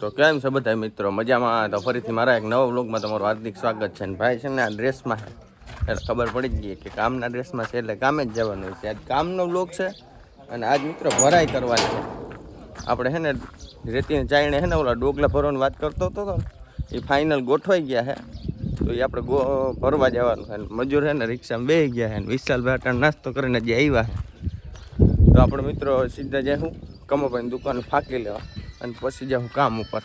તો કેમ છે બધા મિત્રો? મજામાં? તો ફરીથી મારા એક નવા વ્લોગમાં તમારું હાર્દિક સ્વાગત છે. ને ભાઈ છે ને, આ ડ્રેસમાં એટલે ખબર પડી જ ગઈ કે કામના ડ્રેસમાં છે એટલે કામે જ જવાનું છે. આજ કામનો વ્લોગ છે અને આજ મિત્રો ભરાઈ કરવાની છે. આપણે છે ને, રેતીને ચાઈને છે ને, ઓલા ડોગલા ભરવાની વાત કરતો હતો એ ફાઇનલ ગોઠવાઈ ગયા છે. તો એ આપણે ગો, ભરવા જવાનું છે. મજૂર છે ને, રિક્ષામાં બે ગયા છે. અને વિશાલભાઈ અટાણ નાસ્તો કરીને જે આવ્યા તો આપણે મિત્રો સીધા જાય હું પણ દુકાન ફાંકી લેવા. અને પછી જાઉં કામ ઉપર.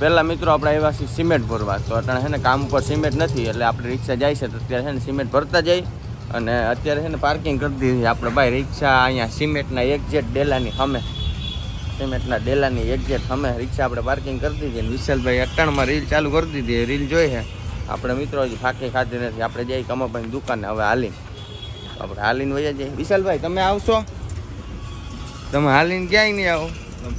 પહેલાં મિત્રો આપણે આવ્યા છીએ સિમેન્ટ ભરવા. તો અત્યારે છે ને કામ ઉપર સિમેન્ટ નથી, એટલે આપણે રિક્ષા જાય છે તો અત્યારે છે ને સિમેન્ટ ભરતા જઈ અને અત્યારે છે ને પાર્કિંગ કરી દીધી આપણે ભાઈ રિક્ષા અહીંયા સિમેન્ટના એક્ઝેટ ડેલાની સામે. સિમેન્ટના ડેલાની એક્ઝેટ સામે રિક્ષા આપણે પાર્કિંગ કરી દીધી વિશાલભાઈ અટાણમાં રીલ ચાલુ કરી દીધી રીલ જોઈ છે. આપણે મિત્રો હજી ફાંકી ખાધી નથી. આપણે જઈએ કમાભાઈની દુકાને, હવે હાલીને. તો આપણે હાલીને વયા જઈએ. વિશાલભાઈ, તમે આવશો? તમે હાલીને ક્યાંય નહીં આવો.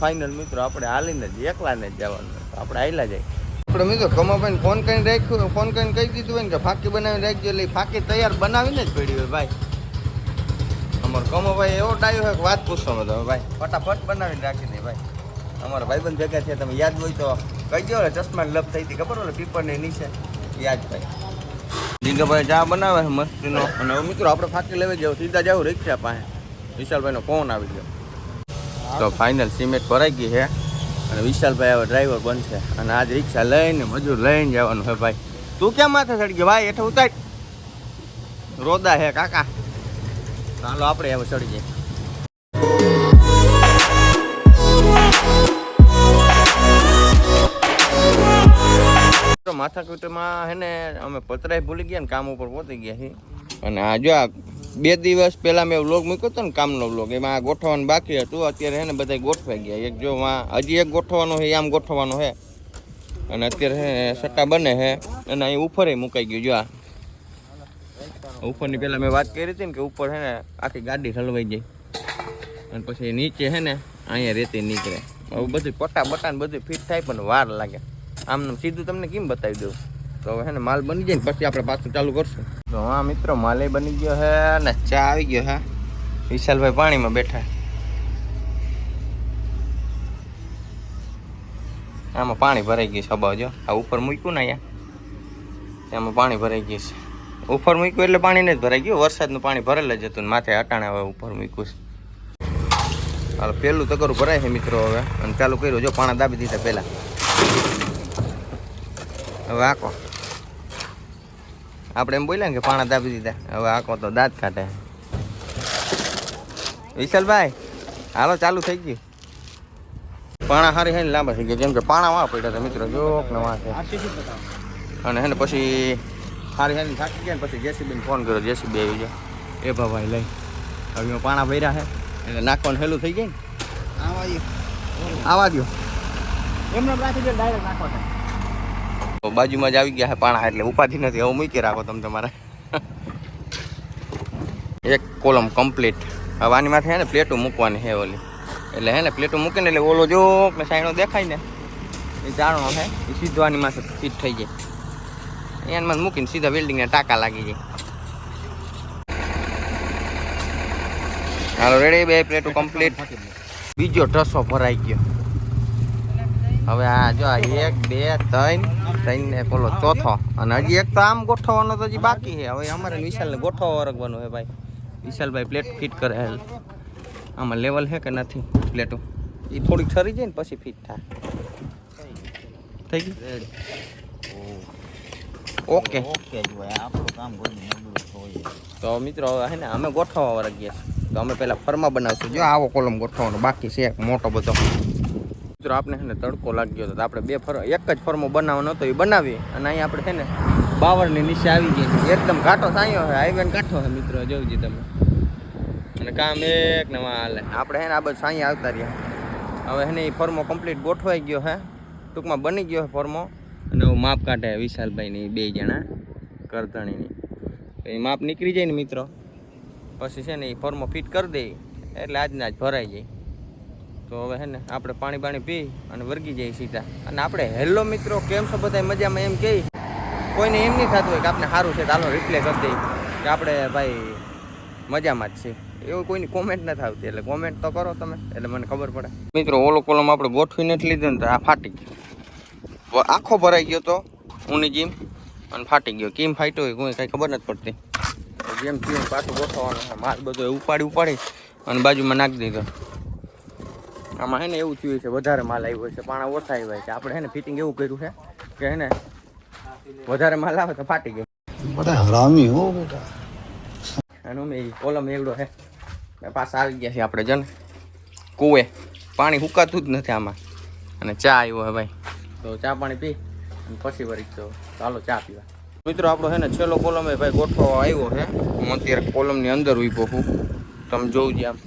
ફાઇનલ મિત્રો, આપણે હાલીને જ એકલાને જ જવાનું. આપણે હાલ્યા જાય. આપણે મિત્રો કમાભાઈને ફોન કરીને રાખ્યું ફોન કરીને કહી દીધું હોય ને કે ફાંકી બનાવીને રાખજો, એટલે ફાંકી તૈયાર બનાવીને જ પડી હોય, ભાઈ. અમારો કમાભાઈ એવો ડાયો હોય કે વાત પૂછો તમે ભાઈ, ફટાફટ બનાવીને રાખી દે, ભાઈ. અમારા ભાઈબંધ ભેગા છે તમે યાદ હોય તો કહી દો ચશ્માની ચશ્મા લપ થઈ હતી, ખબર હોય, પીપરની નીચે? યાદ ભાઈ જીગાભાઈ ચા બનાવે છે મસ્તીનો અને હવે મિત્રો આપણે ફાંકી લેવા જાવ સીધા જાવ રિક્ષા પાસે. વિશાલભાઈનો ફોન આવી ગયો. તો ફાઇનલ સિમેન્ટ ભરાઈ ગઈ છે. અને વિશાલભાઈ હવે ડ્રાઈવર બનશે. અને આજ રિક્ષા લઈને મજૂર લઈને જવાનું છે ભાઈ. તું કેમ માથે ચડી ગયો? ભાઈ હેઠે ઉતાર. રોદા હે કાકા. ચાલો આપણે હવે ચડી જઈએ માથાકૂટમાં હે ને, અમે પતરાય ભૂલી ગયા ને, કામ ઉપર પહોંચી ગયા છીએ. અને આ જો આ બે દિવસ પહેલાં મેં વ્લોગ મૂક્યો હતો ને કામનો વ્લોગ એમાં આ ગોઠવવાનું બાકી હતું. અત્યારે હે ને બધા ગોઠવાઈ ગયા. એક જો હજી એક ગોઠવવાનો છે આમ ગોઠવવાનો છે. અને અત્યારે હે સટ્ટા બને છે. અને અહીં ઉપરે મુકાઈ ગયું, જો આ. ઉપરની પહેલાં મેં વાત કરી હતી ને કે ઉપર હે ને આખી ગાડી હલવાઈ જાય અને પછી નીચે છે ને, અહીંયા રેતી નીકળે. બધું પટા બટા ને બધું ફિટ થાય, પણ વાર લાગે. આમ સીધું તમને કેમ બતાવી દઉં? તો હવે ને માલ બની જાય ને પછી આપણે પાછું ચાલુ કરશું. તો હા મિત્રો, માલે બની ગયો હે ને ચા આવી ગયો હે. વિશાલભાઈ પાણીમાં બેઠા આમાં પાણી ભરાઈ ગયું છે અબાવ જો. આ ઉપર મૂક્યું ને અહીંયા. એમાં પાણી ભરાઈ ગયું છે. ઉપર મૂક્યું એટલે પાણી નથી ભરાઈ ગયું. વરસાદનું પાણી ભરેલ જ હતું માથે અટાણે હવે ઉપર મૂક્યું છે. હાલ, પહેલું તકરું ભરાય છે મિત્રો હવે. અને ચાલુ કર્યું. જો પાણા દાબી દીધા પહેલાં. હવે આકો. આપણે એમ બોલ્યા ને કે પાણા દાબી દીધા. હવે આકો તો દાંત કાઢે. વિશાલભાઈ હાલો ચાલુ થઈ ગયું. પાણા હારી હારી લાંબા થઈ ગયા. જેમ કે પાણા વાં પડ્યા હતા મિત્રો જોક ને વાં અને હે ને પછી હારી હારી થાકી ગયા ને પછી જેસીબીને ફોન કર્યો. જેસીબી આવી જાય એ ભાઈ લઈ. હવે પાણા ભર્યા છે એટલે નાખવાનું હેલું થઈ જાય ને? આવા દો એમને રાખી દે ડાયરેક્ટ નાખો બાજુમાં જ આવી ગયા છે પાણા, એટલે ઉપાધિ નથી. એવું મૂકી રાખો તમે તમારે. એક કોલમ કમ્પ્લીટ હવે આની માથે હે ને પ્લેટો મૂકવાની છે ઓલી. એટલે હે ને પ્લેટો મૂકીને, એટલે ઓલો જો સાઈનો દેખાય ને, એ જાણો છે, એ સીધો આની માથે ફિટ થઈ જાય. એનામાં મૂકીને સીધા બિલ્ડિંગને ટાંકા લાગી જાય. હાલો રેડી બે પ્લેટો કમ્પ્લીટ બીજો ટ્રસો ભરાઈ ગયો. હવે આ જો એક બે ત્રણ ત્રણ ને પેલો ચોથો. અને હજી એક તો આમ ગોઠવવાનો તો હજી બાકી છે. હવે અમારે વિશાલને ગોઠવવા વરગવાનું છે ભાઈ. વિશાલભાઈ પ્લેટ ફિટ કરે આમાં લેવલ છે કે નથી પ્લેટો એ થોડીક ઠરી જાય ને પછી ફિટ થાય. થઈ ગયું? ઓકે. ઓકે આપણું કામ તો મિત્રો હવે છે ને અમે ગોઠવવા વરગીએ છીએ. તો અમે પહેલાં ફર્મા બનાવશું. જો આવો કોલમ ગોઠવવાનો બાકી છે. એક મોટો બધો. મિત્રો, આપણે છે ને તડકો લાગ્યો હતો. આપણે બે ફર, એક જ ફર્મો બનાવવાનો હતો, એ બનાવી અને અહીંયા આપણે છે ને બાવળની નીચે આવી ગઈ છે. એકદમ ઘાટો સાયો છે, હાઈવે ઘાટો છે, મિત્રો જોવું તમે. અને કામ એક નવા હાલે. આપણે છે ને આ બધું સાંઈ આવતા રહ્યા. હવે છે ને એ ફર્મો કમ્પ્લીટ ગોઠવાઈ ગયો છે. ટૂંકમાં બની ગયો છે ફર્મો. અને હું માપ કાઢે વિશાલભાઈની બે જણા કરધણીની એ માપ નીકળી જાય ને, મિત્રો. પછી છે ને એ ફોર્મો ફિટ કરી દે. એટલે આજના જ ભરાઈ જાય. તો હવે હે ને આપણે પાણી પાણી પી અને વર્ગી જઈએ સીધા. અને આપણે, હેલો મિત્રો, કેમ છો? બધા મજામાં એમ કહી કોઈને એમ નહીં થતું હોય કે આપણે સારું છે ચાલો રિપ્લે કરી દઈએ. કે આપણે ભાઈ મજામાં જ છે એવું કોઈની કોમેન્ટ નથી આવતી, એટલે કોમેન્ટ તો કરો તમે, એટલે મને ખબર પડે. મિત્રો, ઓલો કોલમ આપણે ગોઠવી નથી લીધો ને તો આ ફાટી ગયો. આખો ભરાઈ ગયો તો ઊની જીમ અને ફાટી ગયો. કેમ ફાટ્યો હોય કોઈ કાંઈ ખબર નથી પડતી. જેમ જેમ પાછું ગોઠવવાનું માલ બધો ઉપાડી ઉપાડી અને બાજુમાં નાખી દીધો. આમાં હે ને એવું થયું છે વધારે માલ આવ્યો છે પાણા ઓછા આવ્યા છે. આપણે હે ને ફિટિંગ એવું કર્યું છે કે હે ને વધારે માલ આવે તો ફાટી ગયો. બધા હરામી હો બેટા. એનું મેં કોલમ એવડો હે પાછા આવી ગયા છે આપણે જન. કુએ પાણી સુકાતું જ નથી આમાં. અને ચા આવ્યો હે ભાઈ. તો ચા પાણી પી અને પછી વરી તો ચાલો ચા પીવા. મિત્રો આપણો છે ને છેલ્લો કોલમ એ ભાઈ ગોઠવો આવ્યો છે. હું અત્યારે કોલમની અંદર ઊભો છું. તમે જોઉં આમ.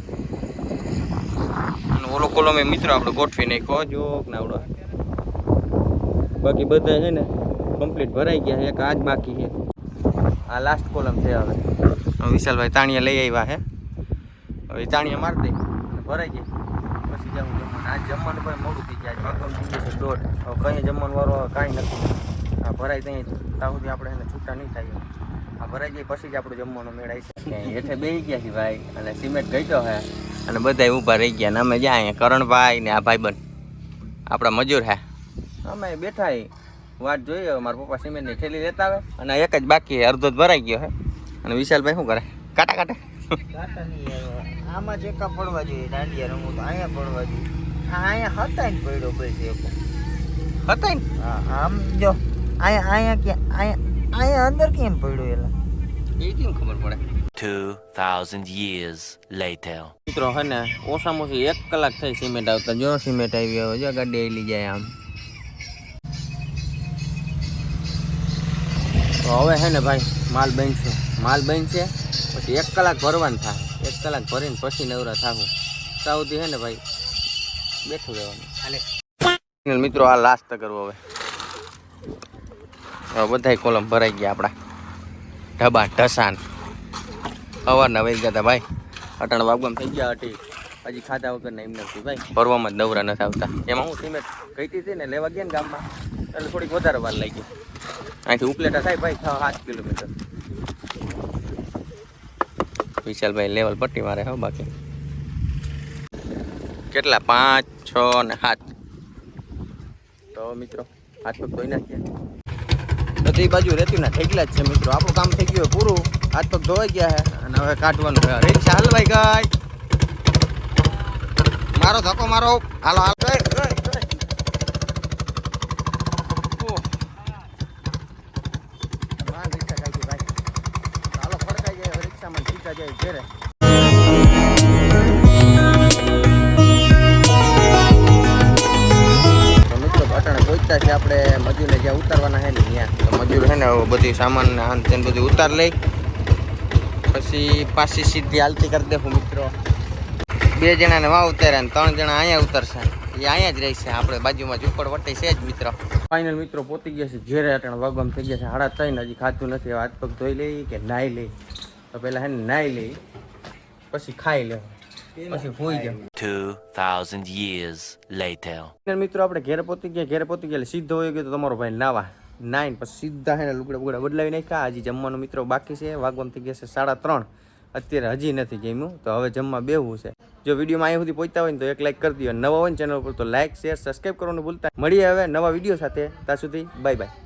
ઓલો કોલમે એ મિત્રો આપણે ગોઠવી નાખ્યો જો ને આવડો. બાકી બધા છે ને કમ્પ્લીટ ભરાઈ ગયા છે, એક આજ બાકી છે. આ લાસ્ટ કોલમ છે હવે. વિશાલભાઈ તાણિયા લઈ આવ્યા છે. હવે તાણિયા મારી દઈ ભરાઈ ગઈ પછી જાઉં જમવાનું. આજ જમવાનું ભાઈ મોડું થઈ જાય. ભગવાન થઈ જશે દોઢ. હવે કંઈ જમવાનું વાળો કાંઈ નથી. આ ભરાઈ ત્યાં ત્યાં સુધી આપણે એને છૂટા નહીં થાય. આ ભરાઈ ગઈ પછી જ આપણું જમવાનું મેળાય છે હેઠે બેસી ગયા છે ભાઈ. અને સિમેન્ટ ગયો છે. અને બધા ઊભા રહી ગયા ને અમે જ્યાં અહીંયા કરણભાઈ ને આ ભાઈબંધ આપણા મજૂર હે. અમે બેઠા વાત જોઈએ હવે મારા પપ્પા સિમેન્ટની થેલી લેતા આવે. અને એક જ બાકી છે, અડધો જ ભરાઈ ગયો હે. અને વિશાલભાઈ શું કરે? કાટા કાટા આમાં. આમાં ચેકા પડવા જોઈએ દાંડિયા રમવું તો અહીંયા પડવા જોઈએ. આ અહીંયા હતા ને પડ્યો બસ એક હતા ને? આમ જો અહીંયા અહીંયા કે અહીંયા અહીંયા અંદર કેમ પડ્યો એલા? એ કેમ ખબર પડે? 2,000 years later. મિત્રો હે ને ઓછામાં ઓછી એક કલાક થઈ સિમેન્ટ આવતા. જો સિમેન્ટ આવી હવે જો ગાડી લઈ જાય આમ. તો હવે હે ને ભાઈ માલ બનશે. માલ બનશે પછી એક કલાક ભરવાનું થાય. એક કલાક ભરીને પછી નવરા થાવું સાઉથી હે ને ભાઈ બેઠું રહેવાનું. હાલે મિત્રો આ લાસ્ટ કરવો હવે. હવે બધાય કોલમ ભરાઈ ગયા આપણા. ઢબા ઢસાન સવારના વહી ગયા હતા ભાઈ. અટાણ વાગવામ થઈ ગયા હતી. હજી ખાધા વગર ને એમ નથી ભાઈ. ભરવામાં જ નવરા નથી આવતા. એમાં હું સિમેન્ટ ગઈ હતી ને લેવા ગયા ને ગામમાં. એટલે થોડીક વધારે વાર લાગી. અહીંથી ઉપલેટા થાય ભાઈ, છ સાત કિલોમીટર. વિશાલભાઈ લેવલ પટ્ટી મારે હો બાકી. કેટલા? પાંચ, છ ને સાત. તો મિત્રો, હાથ પગ ધોઈ નાખીએ. બધી બાજુ રેતી ના થઈ ગયા જ છે મિત્રો. આપણું કામ થઈ ગયું પૂરું. હાથ પગ ધોવાઈ ગયા છે અને હવે કાઢવાનું છે. રિક્ષા ભાઈ ગઈ મારો ધક્કો મારો. હાલો હાલ. હાલો જાય ઘેરે. તો મિત્રો અટાણે પહોંચ્યા છે આપણે. મજૂરને જ્યાં ઉતારવાના છે ને ત્યાં. મજૂર છે ને બધી સામાન બધું ઉતાર લઈ. પછી પાછી સીધી હાલતી કરી દેવું મિત્રો. બે જણાને વાં ઉતાર્યા ને ત્રણ જણા અહીંયા ઉતરશે. એ અહીંયા જ રહેશે. આપણે બાજુમાં ઝુંપડ વટે છે જ મિત્રો. ફાઇનલ મિત્રો પોતી ગયા છે. ઘેરે અટાણે વાગમ થઈ ગયા છે હાડા થઈને હજી ખાતું નથી. હાથ પગ ધોઈ લઈ કે નાહી લઈ. તો પહેલાં હે ને નાહી લઈ. પછી ખાઈ લેવું પછી હોઈ જાવ 2,000 years later. અને મિત્રો આપણે ઘેર પોતી ગયા. ઘેર પોતી ગયા સીધો હોય ગયો તો તમારો ભાઈ નાવા. નાઈન પછી સીધા એને લુગડા બુગડા બદલાવી નાખ્યા. હજી જમવાનો મિત્રો બાકી છે. વાગવામ થઈ ગયા છે સાડા ત્રણ. અત્યારે હજી નથી જમ્યું. તો હવે જમવા બેવું છે. જો વિડીયોમાં અહીંયા સુધી પહોંચતા હોય ને તો એક લાઇક કરી દો. નવા હોય ને ચેનલ પર તો લાઇક શેર સબસ્ક્રાઈબ કરવાનું ભૂલતા મળીએ હવે નવા વીડિયો સાથે. ત્યાં સુધી બાય બાય